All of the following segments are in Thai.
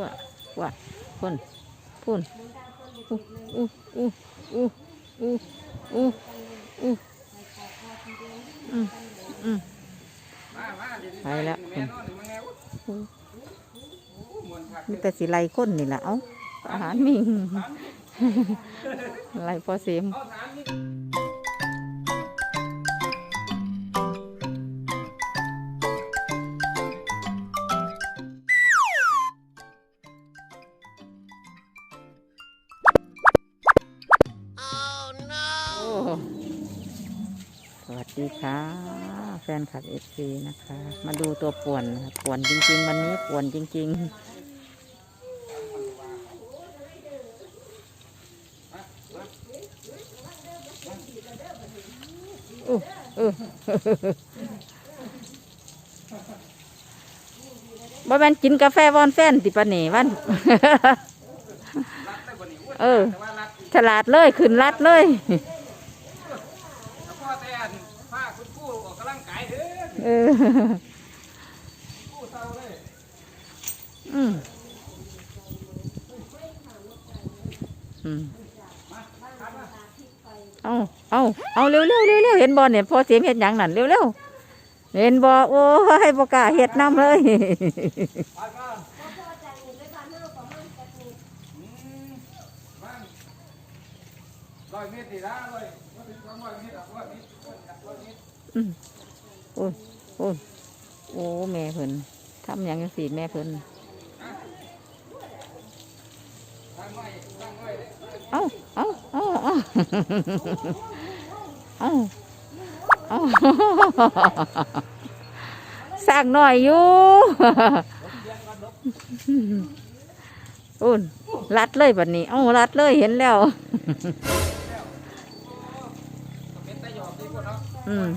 ว่าว่าพุ่นพุ่นอู้อู้อู้อู้อู้อู้อู้อืมอืมไปแล้วพุ่นมีแต่สิไล่ก้นนี่แหละเอ้าอาหารมิงไล่พอเสียม สวัสดีค่ะ แฟนคลับเอฟซีนะคะ มาดูตัวป่วนป่วนจริง ๆ วันนี้ป่วนจริงๆอู้อู้บ่แม่นกินกาแฟวอนแฟนติปะนี่วัน เออ ฉลาดเลย ขึ้นรัดเลย พ่อแต่อันผ้าคุณครู่ออกกำลังกายเด้อ เออเศร้าเลยอืมอืมเอาเอาเอาเร็วเร็วเร็วเร็วเห็นบอลเนี่ยพอเสียงเห็นอย่างนั้นเร็วเร็วเห็นบอลโอ้ให้บกล้าเห็ดน้ำเลยอืมบ้างร้อยเมตรดีละร้อยร้อยถึงสองร้อยเมตรอะร้อยเมตรร้อยเมตรโอ้ย โอ้โอ้แม่เพิ่นทำอย่างสีแม่เพิ่นเอาเอาเอาเอาเอาเอาสร้างหน่อยอยู่อุ่นรัดเลยแบบนี้ เอารัดเลยเห็นแล้ว อืม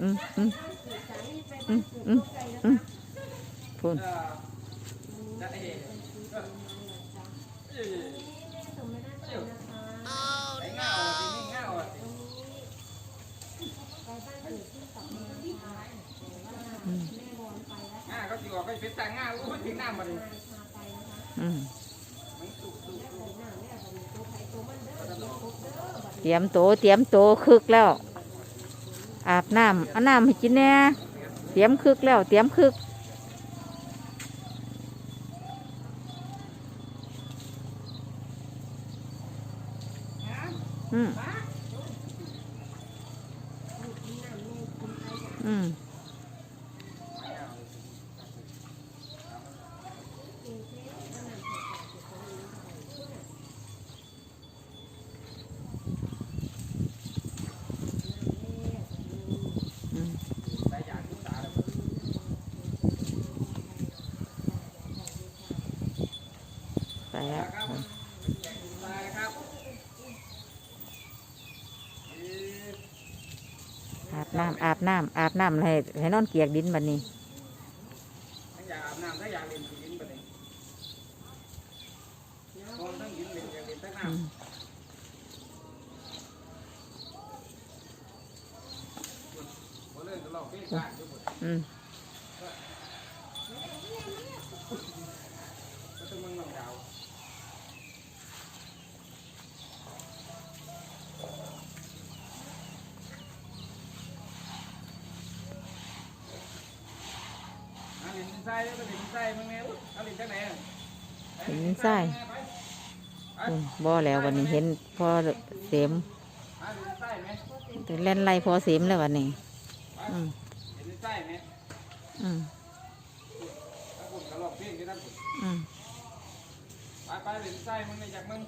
อืมอืมอืมอืมอืมอืมพูนเออจะได้เห็นเออเอ้ยเอ้ยไอ้เงาอะสินี่เงาอ่อืมง่าก็สิออกไปเป็นตาง่าอู้ถึงน้ำมาดิอืมเตรียมโตเตรียมโตคึกแล้ว อาบน้ำเอาน้ำให้กินแน่เตรียมคึกแล้วเตรียมคึก อืมอืมอืม ได้อย่างทุกตาเลย ไป แล้วครับมาเลยครับเอ้ยอาบน้ำอาบน้ำอาบน้ำให้ให้นอนเกียกดินบัดนี้ถ้าอยากอาบน้ำถ้าอยากเล่นหินไปเลยนอนทั้งหินเล่นอยากเล่นทั้งน้ อืมำบ่เล่นก็ลอกเพลงบ้านอยู่หมด อืม ก็ต้องมึงลองดาว อันนี้ไส้แล้วก็ดินไส้มึงแม่อุ๊ยอันนี้จังไหนอะเห็นไส้อืมบ่แล้ววันนี้เห็นพอเสียมอันนี้ไส้ไหมแต่เล่นไรพอเสียมแล้ววันนี้อืมเห็นไส้ไหมอืมถ้าคุณกระลอกเพลงที่นั่นคุณอืมไปไปเห็นไส้มึงไม่จากมึง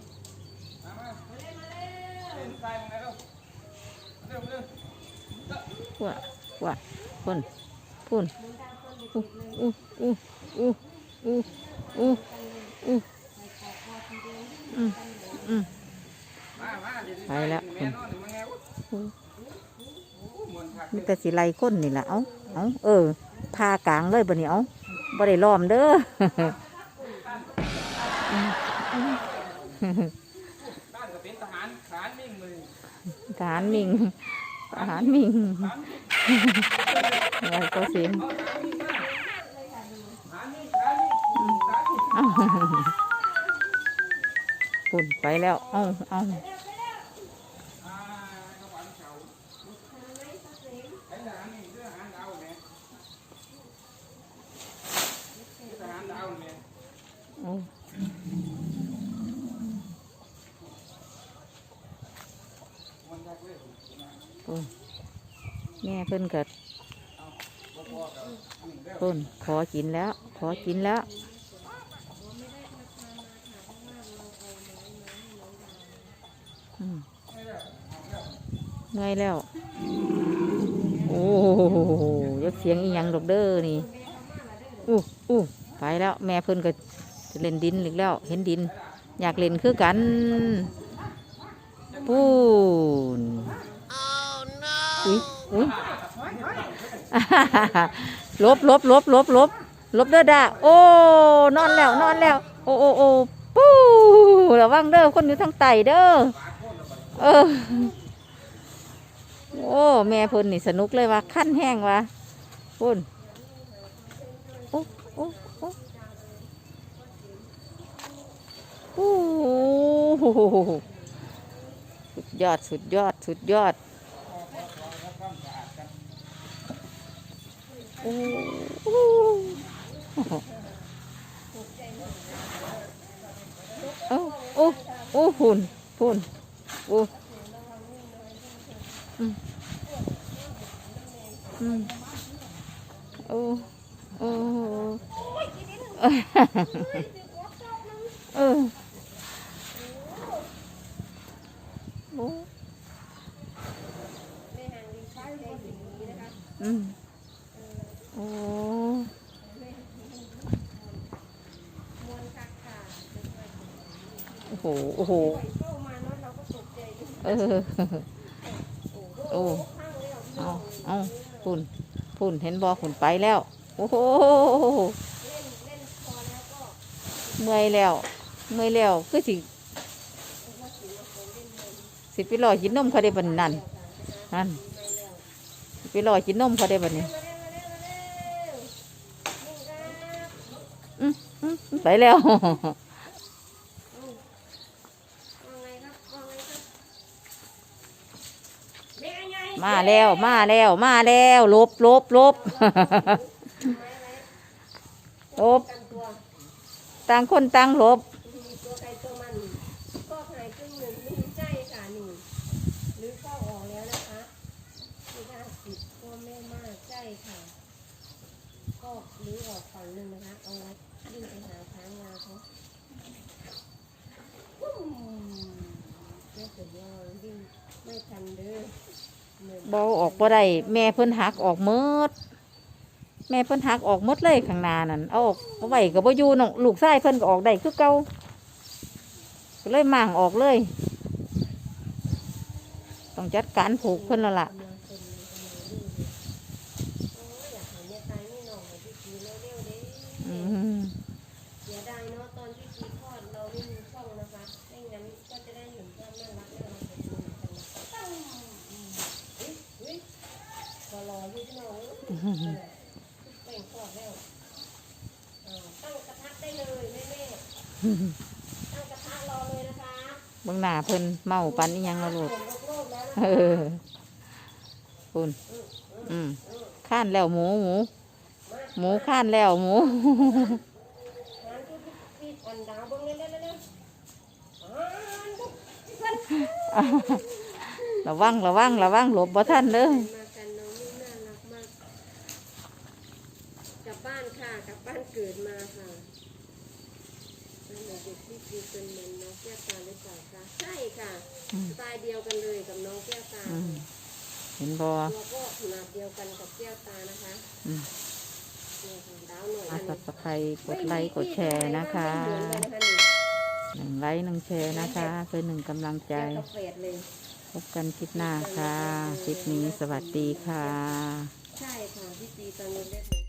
มามาเห็นไส้มึงแล้วเร็วเร็วว่าว่าพ่นพ่น อู้อู้อู้อู้อู้อู้อืมอืมไปแล้วมีแต่สิไล่ก้นนี่แหละเอ้าเอ้าเออพากลางเลยบัดนี้เอ้าบ่ได้ล้อมเด้อทหารมิงทหารมิงอาหารมิงอะไรก็เสียง ปุ่นไปแล้ว เอาเอาอ่าก็หวานเฉาไอ้ทหารนี่คือทหารดาวเนี่ยคือทหารดาวเนี่ยโอ้มันรักเลยปุ่นแม่เพิ่นกัดเพิ่นขอกินแล้ว ขอกินแล้ว อืม เมื่อยแล้ว โอ้โหยกเสียงอีหยังดอกเด้อนี่ อู้อู้ไปแล้วแม่เพิ่นก็จะเล่นดินอีกแล้ว เห็นดิน อยากเล่นคือกัน ปูนอุ้ยอุ้ยลบลบลบลบลบลบเด้อด่าโอ้ นอนแล้วนอนแล้ว โอ้โอ้โอ้ปู้ระวังเด้อคนอยู่ทางไตเด้อ เออ โอ้ แม่เพิ่นนี่สนุกเลยว่ะขั้นแห้งว่ะพุ่นโอ้โอ้โอ้โอ้โหสุดยอดสุดยอดสุดยอดโอ้โอ้โอ้โอ้โอ้หุ่นหุ่น โอ้อืมอืมโอ้โอ้เออโอ้อืมโอ้โอ้โห โอ้โห เออ โอ้เอาเอาฝุ่นฝุ่นเห็นบอฝุ่นไปแล้ว โอ้โหเมื่อยแล้วเมื่อยแล้วคือสิ สิไปรอกินนมเขาได้บันนั่นนั่นไปรอกินนมเขาได้บัดนี้ไปแล้ว มาแล้วมาแล้วมาแล้วลบลบลบลบต่างคนต่างลบตัวใครตัวมันก็หายตึ้งหนึ่งมีใจขาดหนึ่งหรือก็ออกแล้วนะคะม่ได้ติดก็ไม่มาใจค่ะก็หรือออกฝั่งหนึ่งนะคะ เอาไว้ยิ่งไปหาช้างงาเขาปุ้มแม่สุดยอดยิ่งไม่ทันเด้อ เหมือนบอออกบ่ได้แม่เพิ่นหักออกหมดแม่เพิ่นหักออกหมดเลยข้างหน้านั่นเอาออกเอาไว้กับบ่อยู่น้องลูกชายเพิ่นก็ออกได้คือเก่าก็เลยมั่างออกเลย ต้องจัดการผูกเพิ่นแล้วล่ะกำลังเป็นเลยกำลังดื้อเลยโอ้ยอยากหาเนี่ยตายไม่นอนเลยพี่กีเร็วๆเด้อืมเสียดายเนาะตอนที่ชีคลอดเราไม่มีช่องนะคะไม่งั้นก็จะได้เห็นภาพน่ารักน่ารักแบบนี้กันนะตั้งอืมเฮ้ยเฮ้ย รอรออยู่ที่น้องเอ้ยเป่งคลอดแล้วตั้งกระทะได้เลยแม่แม่ตั้งกระทะรอเลยนะคะเบิ่งหน้าเพิ่นเมาปันอีหยังละลูกฝนโลกๆแล้วนะเออคุณอืมข้านแล้วหมูหมู หมูข้านแล้วหมูระวังระวังระวังหลบบ่ทันเด้อมานน้องนี่น่ารักมาก กลับบ้านค่ะก ลับบ้านเกิดมาค่ะเป็นเหมือนเด็กที่ดีเป็นเหมือนน้องแก้วตาหรือเปล่าคะใช่ค่ะอืม สไตล์เดียวกันเลยกับน้องแก้วตาอืมเห็นบ่ตัวก็ขนาดเดียวกันกับแก้วตานะคะอืมเนี่ยค่ะดาวหน่อยอาอันสันี้บสไครกดไลค์กดแชร์นะคะ ไม่เหมือนกันนะคะนี่หนึ่งไลค์หนึ่งแชร์นะคะเพื่อหนึ่งกำลังใจแก้วกาแฟเลย พบกันคลิปหน้าค่ะ คลิปนี้สวัสดีค่ะ ใช่ค่ะพี่ตีตอนนี้เล็ก